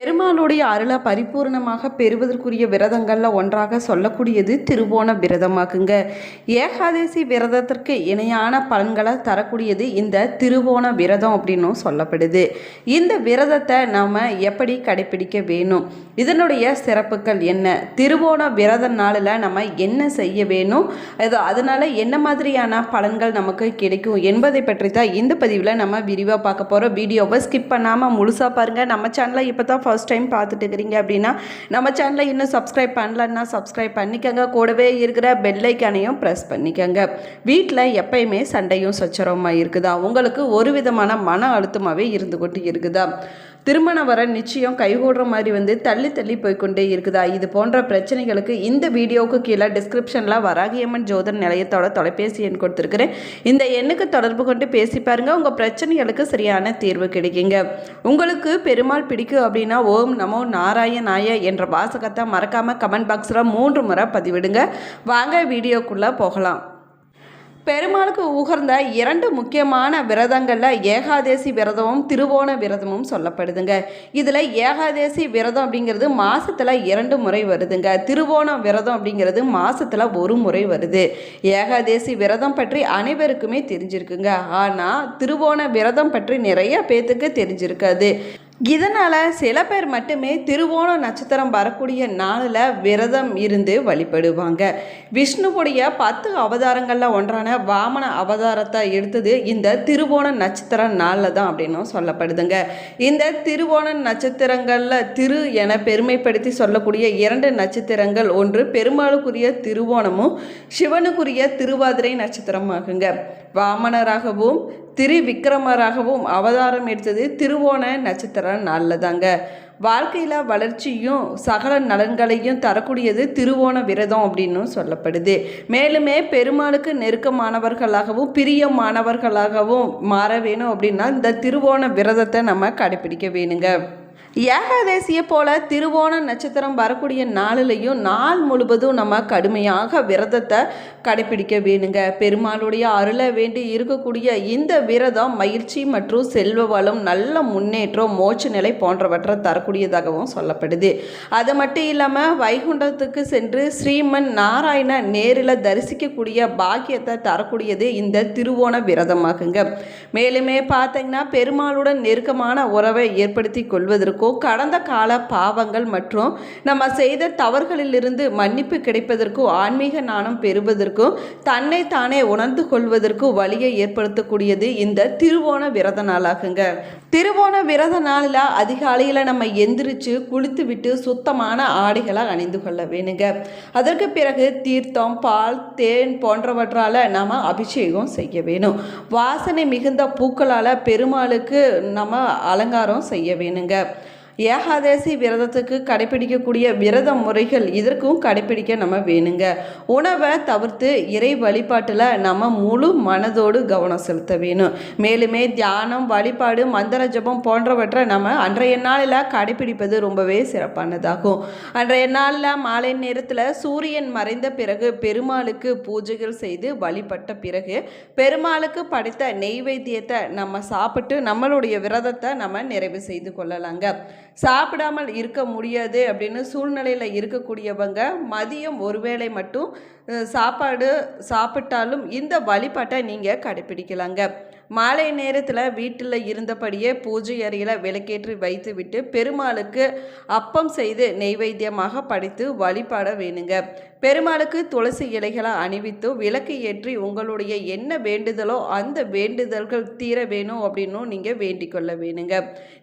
பெரும் பெருமாளுடைய அருளை பரிபூர்ணமாக பெறுவதற்குரிய விரதங்களில் ஒன்றாக சொல்லக்கூடியது திருவோண விரதமாகுங்க ஏகாதசி விரதத்திற்கு இணையான பலன்களை தரக்கூடியது இந்த திருவோண விரதம் அப்படின்னும் சொல்லப்படுது. இந்த விரதத்தை நாம் எப்படி கடைபிடிக்க வேணும்? இதனுடைய சிறப்புகள் என்ன? திருவோண விரத நாளில் நம்ம என்ன செய்ய வேணும்? அது அதனால் என்ன மாதிரியான பலன்கள் நமக்கு கிடைக்கும் என்பதை பற்றி தான் இந்த பதிவில் நம்ம விரிவாக பார்க்க போகிறோம் வீடியோவை ஸ்கிப் பண்ணாமல் முழுசாக பாருங்கள் நம்ம சேனலை இப்போ தான் ஃபஸ்ட் டைம் பார்த்துட்டு இருக்கிறீங்க அப்படின்னா நம்ம சேனலை இன்னும் சப்ஸ்கிரைப் பண்ணலன்னா சப்ஸ்கிரைப் பண்ணிக்கோங்க. கூடவே இருக்கிற பெல்லைக்கானையும் ப்ரெஸ் பண்ணிக்கோங்க. வீட்டில் எப்பயுமே சண்டையும் சச்சரவுமாக இருக்குதா? உங்களுக்கு ஒரு விதமான மன அழுத்தமாகவே இருந்து கொண்டு இருக்குதா? திருமணம் வர நிச்சயம் கைகூடுற மாதிரி வந்து தள்ளி தள்ளி போய்க்கொண்டே இருக்குதா? இது போன்ற பிரச்சனைகளுக்கு இந்த வீடியோவுக்கு கீழே டிஸ்கிரிப்ஷனில் வராகியம்மன் ஜோதர் நிலையத்தோட தொலைபேசி எண் கொடுத்துருக்குறேன். இந்த எண்ணுக்கு தொடர்பு கொண்டு பேசி பாருங்கள் உங்கள் பிரச்சனைகளுக்கு சரியான தீர்வு கிடைக்குங்க. உங்களுக்கு பெருமாள் பிடிக்கும் அப்படின்னா ஓம் நமோ நாராயணாய என்ற வாசகத்தை மறக்காமல் கமெண்ட் பாக்ஸில் மூன்று முறை பதிவிடுங்க. வாங்க வீடியோக்குள்ளே போகலாம். பெருமாளுக்கு உகர்ந்த இரண்டு முக்கியமான விரதங்களில் ஏகாதேசி விரதமும் திருவோண விரதமும் சொல்லப்படுதுங்க. இதில் ஏகாதேசி விரதம் அப்படிங்கிறது மாதத்தில் இரண்டு முறை வருதுங்க. திருவோண விரதம் அப்படிங்கிறது மாதத்தில் ஒரு முறை வருது. ஏகாதேசி விரதம் பற்றி அனைவருக்குமே தெரிஞ்சிருக்குங்க. ஆனால் திருவோண விரதம் பற்றி நிறைய பேத்துக்கு தெரிஞ்சிருக்காது. இதனால் சில பேர் மட்டுமே திருவோண நட்சத்திரம் வரக்கூடிய நாளில் விரதம் இருந்து வழிபடுவாங்க. விஷ்ணுவுடைய பத்து அவதாரங்களில் ஒன்றான வாமன அவதாரத்தை எடுத்தது இந்த திருவோண நட்சத்திர நாளில் தான் அப்படின்னும் சொல்லப்படுதுங்க. இந்த திருவோண நட்சத்திரங்களில் திரு என பெருமைப்படுத்தி சொல்லக்கூடிய இரண்டு நட்சத்திரங்கள் ஒன்று பெருமாளுக்குரிய திருவோணமும் சிவனுக்குரிய திருவாதிரை நட்சத்திரமாகுங்க. வாமனராகவும் திரு விக்ரமராகவும் அவதாரம் எடுத்தது திருவோண நட்சத்திர நாளில் தாங்க வாழ்க்கையில் வளர்ச்சியும் சகல நலன்களையும் தரக்கூடியது திருவோண விரதம் அப்படின்னு சொல்லப்படுது. மேலுமே பெருமாளுக்கு நெருக்கமானவர்களாகவும் பிரியமானவர்களாகவும் மாற வேணும் அப்படின்னா இந்த திருவோண விரதத்தை நம்ம கடைபிடிக்க வேணுங்க. ஏகாதேசியை போல திருவோண நட்சத்திரம் வரக்கூடிய நாளிலையும் நாள் முழுவதும் நம்ம கடுமையாக விரதத்தை கடைபிடிக்க வேணுங்க. பெருமாளுடைய அருளை வேண்டி இருக்கக்கூடிய இந்த விரதம் மகிழ்ச்சி மற்றும் செல்வ வளம் நல்ல முன்னேற்றம் மோட்ச நிலை போன்றவற்றை தரக்கூடியதாகவும் சொல்லப்படுது. அது மட்டும் இல்லாமல் வைகுண்டத்துக்கு சென்று ஸ்ரீமன் நாராயண நேரில் தரிசிக்கக்கூடிய பாக்கியத்தை தரக்கூடியது இந்த திருவோண விரதமாகுங்க. மேலுமே பார்த்தீங்கன்னா பெருமாளுடன் நெருக்கமான உறவை ஏற்படுத்தி கொள்வதற்கும் கடந்த கால பாவங்கள் மற்றும் நம்ம செய்த தவறுகளிலிருந்து மன்னிப்பு கிடைப்பதற்கும் ஆன்மீக நாணம் பெறுவதற்கும் தன்னை தானே உணர்ந்து கொள்வதற்கும் வழியை ஏற்படுத்தக்கூடியது இந்த திருவோண விரத நாளாகுங்க. திருவோண விரத நாளில் அதிகாலையில் நம்ம எந்திரிச்சு குளித்து விட்டு சுத்தமான ஆடைகளை அணிந்து கொள்ள வேணுங்க. அதற்கு பிறகு தீர்த்தம் பால் தேன் போன்றவற்றால் நாம் அபிஷேகம் செய்ய வேணும். வாசனை மிகுந்த பூக்களால் பெருமாளுக்கு நம்ம அலங்காரம் செய்ய வேணுங்க. ஏகாதசி விரதத்துக்கு கடைபிடிக்கக்கூடிய விரத முறைகள் இதற்கும் கடைபிடிக்க நம்ம வேணுங்க. உணவை தவிர்த்து இறை வழிபாட்டில் நம்ம முழு மனதோடு கவனம் செலுத்த வேணும். மேலுமே தியானம் வழிபாடு மந்திர ஜபம் போன்றவற்றை நம்ம அன்றைய நாளில் கடைபிடிப்பது ரொம்பவே சிறப்பானதாகும். அன்றைய நாளில் மாலை நேரத்தில் சூரியன் மறைந்த பிறகு பெருமாளுக்கு பூஜைகள் செய்து வழிபட்ட பிறகு பெருமாளுக்கு படைத்த நெய்வேத்தியத்தை நம்ம சாப்பிட்டு நம்மளுடைய விரதத்தை நம்ம நிறைவு செய்து கொள்ளலாங்க. சாப்பிடாமல் இருக்க முடியாது அப்படின்னு சூழ்நிலையில் இருக்கக்கூடியவங்க மதியம் ஒருவேளை மட்டும் சாப்பாடு சாப்பிட்டாலும் இந்த வழிபாட்டை நீங்கள் கடைப்பிடிக்கலாங்க. மாலை நேரத்தில் வீட்டில் இருந்தபடியே பூஜை அறையில் விளக்கேற்றி வைத்துவிட்டு பெருமாளுக்கு அப்பம் செய்து நெய்வேத்தியமாக படைத்து வழிபாட வேணுங்க. பெருமாளுக்கு துளசி இலைகளை அணிவித்து விளக்கு ஏற்றி உங்களுடைய என்ன வேண்டுதலோ அந்த வேண்டுதல்கள் தீர வேணும் அப்படின்னும் நீங்கள் வேண்டிக் கொள்ள வேணுங்க.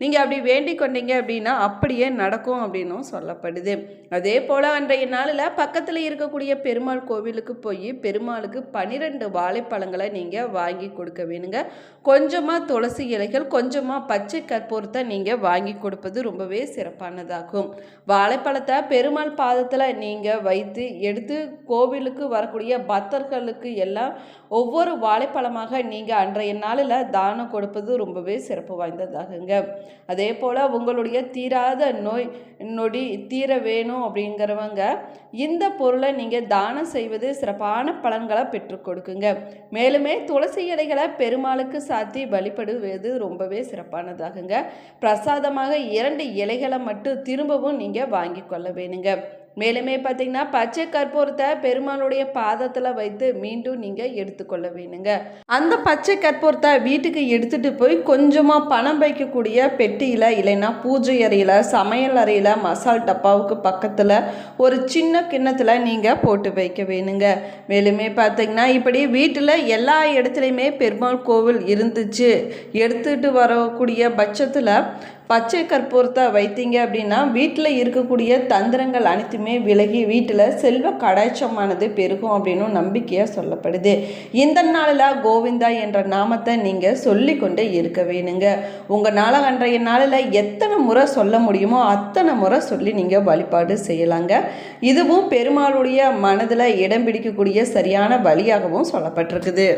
நீங்கள் அப்படி வேண்டிக் கொண்டீங்க அப்படின்னா அப்படியே நடக்கும் அப்படின்னும் சொல்லப்படுது. அதே போல் அன்றைய நாளில் பக்கத்தில் இருக்கக்கூடிய பெருமாள் கோவிலுக்கு போய் பெருமாளுக்கு பன்னிரெண்டு வாழைப்பழங்களை நீங்கள் வாங்கி கொடுக்க வேணுங்க. கொஞ்சமாக துளசி இலைகள் கொஞ்சமாக பச்சை கற்பூரத்தை நீங்கள் வாங்கி கொடுப்பது ரொம்பவே சிறப்பானதாகும். வாழைப்பழத்தை பெருமாள் பாதத்தில் நீங்கள் வைத்து எடுத்து கோவிலுக்கு வரக்கூடிய பக்தர்களுக்கு எல்லாம் ஒவ்வொரு வாழைப்பழமாக நீங்கள் அன்றைய நாளில் தானம் கொடுப்பது ரொம்பவே சிறப்பு வாய்ந்ததாகுங்க. அதே போல் உங்களுடைய தீராத நோய் நொடி தீர வேணும் அப்படிங்கிறவங்க இந்த பொருளை நீங்கள் தானம் செய்வது சிறப்பான பலன்களை பெற்றுக் கொடுக்குங்க. மேலுமே துளசி இலைகளை பெருமாளுக்கு பெருமாளுக்கு சாத்தி வழிபடுவது ரொம்பவே சிறப்பானதாகுங்க. பிரசாதமாக இரண்டு இலைகளை மட்டும் திரும்பவும் நீங்கள் வாங்கி கொள்ள வேணுங்க. மேலுமே பார்த்தீங்கன்னா பச்சை கற்பூரத்தை பெருமாளுடைய பாதத்தில் வைத்து மீண்டும் நீங்கள் எடுத்துக்கொள்ள வேணுங்க. அந்த பச்சை கற்பூரத்தை வீட்டுக்கு எடுத்துகிட்டு போய் கொஞ்சமாக பணம் வைக்கக்கூடிய பெட்டியில் இல்லைன்னா பூஜை அறையில் சமையல் அறையில் மசால் டப்பாவுக்கு பக்கத்தில் ஒரு சின்ன கிண்ணத்தில் நீங்கள் போட்டு வைக்க வேணுங்க. மேலுமே பார்த்தீங்கன்னா இப்படி வீட்டில் எல்லா இடத்துலையுமே பெருமாள் கோவில் இருந்துச்சு. எடுத்துகிட்டு வரக்கூடிய பட்சத்தில் பச்சை கற்பூரத்தை வைத்தீங்க அப்படின்னா வீட்டில் இருக்கக்கூடிய தந்திரங்கள் அனைத்துமே விலகி வீட்டில் செல்வ கடாய்ச்சமானது பெருகும் அப்படின்னு நம்பிக்கையாக சொல்லப்படுது. இந்த நாளில் கோவிந்தா என்ற நாமத்தை நீங்கள் சொல்லி கொண்டே இருக்க வேணுங்க. உங்கள் நாள அன்றைய நாளில் எத்தனை முறை சொல்ல முடியுமோ அத்தனை முறை சொல்லி நீங்கள் வழிபாடு செய்யலாங்க. இதுவும் பெருமாளுடைய மனதில் இடம் பிடிக்கக்கூடிய சரியான வழியாகவும் சொல்லப்பட்டிருக்குது.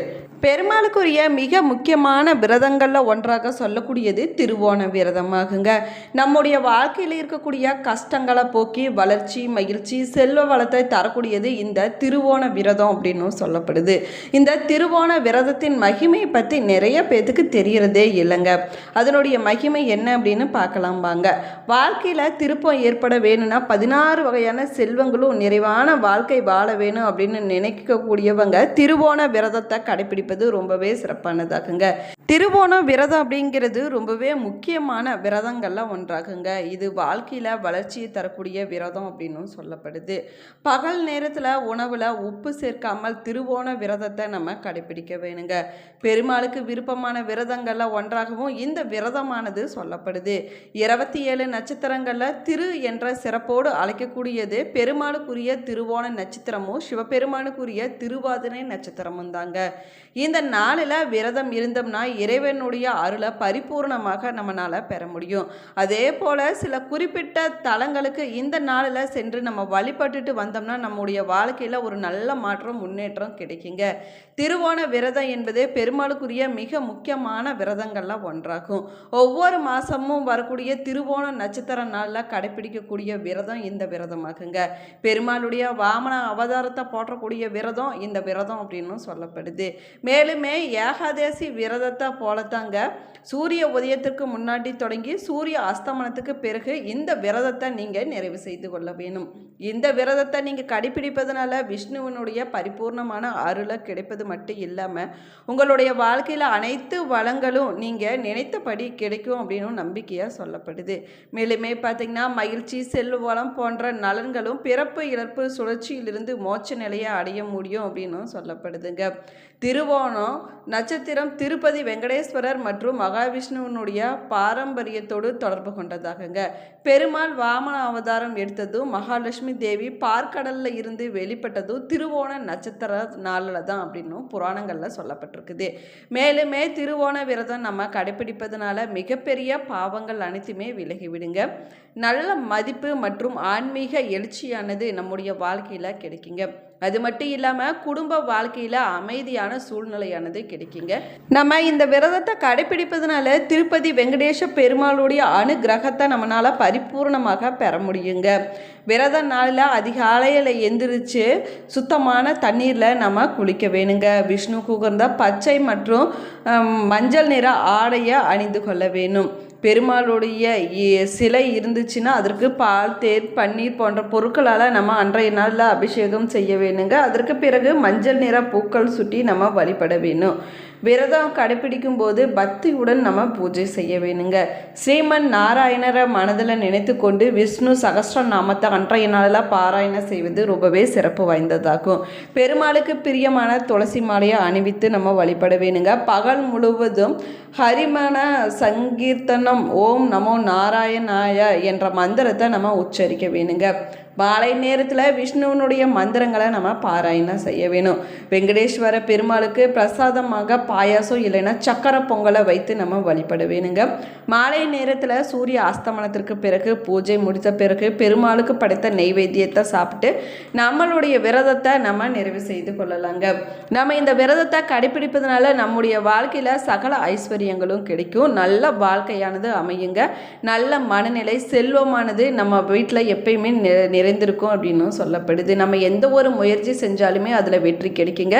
பெருமாளுக்குரிய மிக முக்கியமான விரதங்களில் ஒன்றாக சொல்லக்கூடியது திருவோண விரதமாகுங்க. நம்முடைய வாழ்க்கையில் இருக்கக்கூடிய கஷ்டங்களை போக்கி வளர்ச்சி மகிழ்ச்சி செல்வ வளத்தை தரக்கூடியது இந்த திருவோண விரதம் அப்படின்னு சொல்லப்படுது. இந்த திருவோண விரதத்தின் மகிமையை பற்றி நிறைய பேத்துக்கு தெரியறதே இல்லைங்க. அதனுடைய மகிமை என்ன அப்படின்னு பார்க்கலாம் வாங்க. வாழ்க்கையில் திருப்பம் ஏற்பட வேணும்னா பதினாறு வகையான செல்வங்களும் நிறைவான வாழ்க்கை வாழ வேணும் அப்படின்னு நினைக்கக்கூடியவங்க திருவோண விரதத்தை கடைபிடிப்பது ரொம்பவே சிறப்பானதாகுங்க. திருவோணம் விரதம் அப்படிங்கிறது ரொம்பவே முக்கியமான விரதங்கள்லாம் ஒன்றாகுங்க. இது வாழ்க்கையில் வளர்ச்சியை தரக்கூடிய விரதம் அப்படின்னும் சொல்லப்படுது. பகல் நேரத்தில் உணவில் உப்பு சேர்க்காமல் திருவோண விரதத்தை நம்ம கடைபிடிக்க வேணுங்க. பெருமாளுக்கு விருப்பமான விரதங்களில் ஒன்றாகவும் இந்த விரதமானது சொல்லப்படுது. இருபத்தி ஏழு நட்சத்திரங்களில் திரு என்ற சிறப்போடு அழைக்கக்கூடியது பெருமாளுக்குரிய திருவோண நட்சத்திரமும் சிவபெருமானுக்குரிய திருவாதிரை நட்சத்திரமும் தாங்க. இந்த நாளில் விரதம் இருந்தோம்னா இறைவனுடைய அருளை பரிபூர்ணமாக நம்மளால் பெற முடியும். அதே போல் சில குறிப்பிட்ட தலங்களுக்கு இந்த நாளில் சென்று நம்ம வழிபட்டுட்டு வந்தோம்னா நம்முடைய வாழ்க்கையில் ஒரு நல்ல மாற்றம் முன்னேற்றம் கிடைக்குங்க. திருவோண விரதம் என்பது பெருமாளுக்குரிய மிக முக்கியமான விரதங்கள்லாம் ஒன்றாகும். ஒவ்வொரு மாதமும் வரக்கூடிய திருவோண நட்சத்திர நாளில் கடைபிடிக்கக்கூடிய விரதம் இந்த விரதமாகுங்க. பெருமாளுடைய வாமன அவதாரத்தை போற்றக்கூடிய விரதம் இந்த விரதம் அப்படின்னு சொல்லப்படுது. மேலுமே ஏகாதேசி விரதத்தை போலத்தாங்க. சூரிய உதயத்திற்கு முன்னாடி தொடங்கி சூரிய அஸ்தமனத்துக்கு பிறகு இந்த விரதத்தை நீங்கள் நிறைவு செய்து கொள்ள வேணும். இந்த விரதத்தை நீங்கள் கடைபிடிப்பதனால விஷ்ணுவனுடைய பரிபூர்ணமான அருளை கிடைப்பது மட்டும் இல்லாமல் உங்களுடைய வாழ்க்கையில் அனைத்து வளங்களும் நீங்கள் நினைத்தபடி கிடைக்கும் அப்படின்னு நம்பிக்கையாக சொல்லப்படுது. மேலுமே பார்த்தீங்கன்னா மகிழ்ச்சி செல்வ வளம் போன்ற நலன்களும் பிறப்பு இழப்பு சுழற்சியிலிருந்து மோட்ச நிலையை அடைய முடியும் அப்படின்னும் சொல்லப்படுதுங்க. திருவோணம் நட்சத்திரம் திருப்பதி வெங்கடேஸ்வரர் மற்றும் மகாவிஷ்ணுவனுடைய பாரம்பரியத்தோடு தொடர்பு கொண்டதாகுங்க. பெருமாள் வாமன அவதாரம் எடுத்ததும் மகாலட்சுமி தேவி பார்க்கடல்ல இருந்து வெளிப்பட்டதும் திருவோண நட்சத்திர நாளில் தான் அப்படின்னும் புராணங்களில் சொல்லப்பட்டிருக்குது. மேலுமே திருவோண விரதம் நம்ம கடைபிடிப்பதனால மிகப்பெரிய பாவங்கள் அனைத்துமே விலகி விடுங்க நல்ல மதிப்பு மற்றும் ஆன்மீக எழுச்சியானது நம்முடைய வாழ்க்கையில் கிடைக்குங்க. அது மட்டும் இல்லாமல் குடும்ப வாழ்க்கையில் அமைதியான சூழ்நிலையானது கிடைக்குங்க. நம்ம இந்த விரதத்தை கடைபிடிப்பதனால திருப்பதி வெங்கடேஷ பெருமாளுடைய அனுகிரகத்தை நம்மளால் பரிபூர்ணமாக பெற முடியுங்க. விரத நாளில் அதிகாலையில் எந்திரிச்சு சுத்தமான தண்ணீரில் நம்ம குளிக்க வேணுங்க. விஷ்ணு குகர்ந்த பச்சை மற்றும் மஞ்சள் நிற ஆடையை அணிந்து கொள்ள வேணும். பெருமாளுடைய இ- சிலை இருந்துச்சுன்னா அதற்கு பால் தேர் பன்னீர் போன்ற பொருட்களால் நம்ம அன்றைய நாளில் அபிஷேகம் செய்ய வேணுங்க அதற்கு பிறகு மஞ்சள் நிற பூக்கள் சுட்டி நம்ம வழிபட வேணும் விரதம் கடைபிடிக்கும் போது பக்தியுடன் நம்ம பூஜை செய்ய வேணுங்க. ஸ்ரீமன் நாராயணரை மனதில் நினைத்து கொண்டு விஷ்ணு சகஸ்ர நாமத்தை அன்றைய நாளில் பாராயணம் செய்வது ரொம்பவே சிறப்பு வாய்ந்ததாகும். பெருமாளுக்கு பிரியமான துளசி மாலையை அணிவித்து நம்ம வழிபட வேணுங்க. பகல் முழுவதும் ஹரிமன சங்கீர்த்தனம் ஓம் நமோ நாராயணாய என்ற மந்திரத்தை நம்ம உச்சரிக்க வேணுங்க. மாலை நேரத்தில் விஷ்ணுவனுடைய மந்திரங்களை நம்ம பாராயணம் செய்ய வேணும். வெங்கடேஸ்வர பெருமாளுக்கு பிரசாதமாக பாயாசம் இல்லைன்னா சக்கரை பொங்கலை வைத்து நம்ம வழிபட வேணுங்க மாலை நேரத்தில் சூரிய அஸ்தமனத்திற்கு பிறகு பூஜை முடித்த பிறகு பெருமாளுக்கு படைத்த நெய்வேத்தியத்தை சாப்பிட்டு நம்மளுடைய விரதத்தை நம்ம நிறைவு செய்து கொள்ளலாங்க. நம்ம இந்த விரதத்தை கடைபிடிப்பதனால நம்முடைய வாழ்க்கையில் சகல ஐஸ்வர்யங்களும் கிடைக்கும். நல்ல வாழ்க்கையானது அமையுங்க. நல்ல மனநிலை செல்வமானது நம்ம வீட்டில் எப்பயுமே நி- நிறைந்திருக்கும் அப்படின்னும் சொல்லப்படுது. நம்ம எந்த ஒரு முயற்சி செஞ்சாலுமே அதில் வெற்றி கிடைக்குங்க.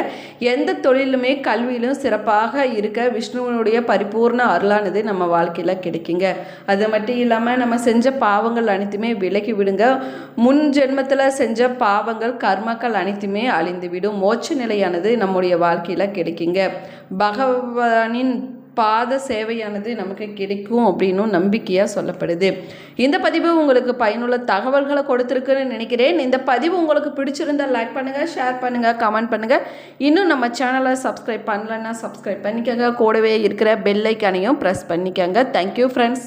எந்த தொழிலுமே கல்வியிலும் சிறப்பாக இருக்க விஷ்ணுவனுடைய பரிபூர்ண அருளானது நம்ம வாழ்க்கையில் கிடைக்குங்க. அது மட்டும் இல்லாமல் நம்ம செஞ்ச பாவங்கள் அனைத்துமே விலகி விடுங்க. முன் ஜென்மத்தில் செஞ்ச பாவங்கள் கர்மாக்கள் அனைத்துமே அழிந்துவிடும் மோட்ச நிலையானது நம்முடைய வாழ்க்கையில் கிடைக்குங்க. பகவானின் பாத சேவையானது நமக்கு கிடைக்கும் அப்படின்னும் நம்பிக்கையாக சொல்லப்படுது. இந்த பதிவு உங்களுக்கு பயனுள்ள தகவல்களை கொடுத்துருக்குன்னு நினைக்கிறேன். இந்த பதிவு உங்களுக்கு பிடிச்சிருந்தால் லைக் பண்ணுங்கள் ஷேர் பண்ணுங்கள் கமெண்ட் பண்ணுங்கள் இன்னும் நம்ம சேனலை சப்ஸ்கிரைப் பண்ணலன்னா சப்ஸ்கிரைப் பண்ணிக்கோங்க. கூடவே இருக்கிற பெல்லைக்கானையும் ப்ரெஸ் பண்ணிக்கோங்க. Thank you friends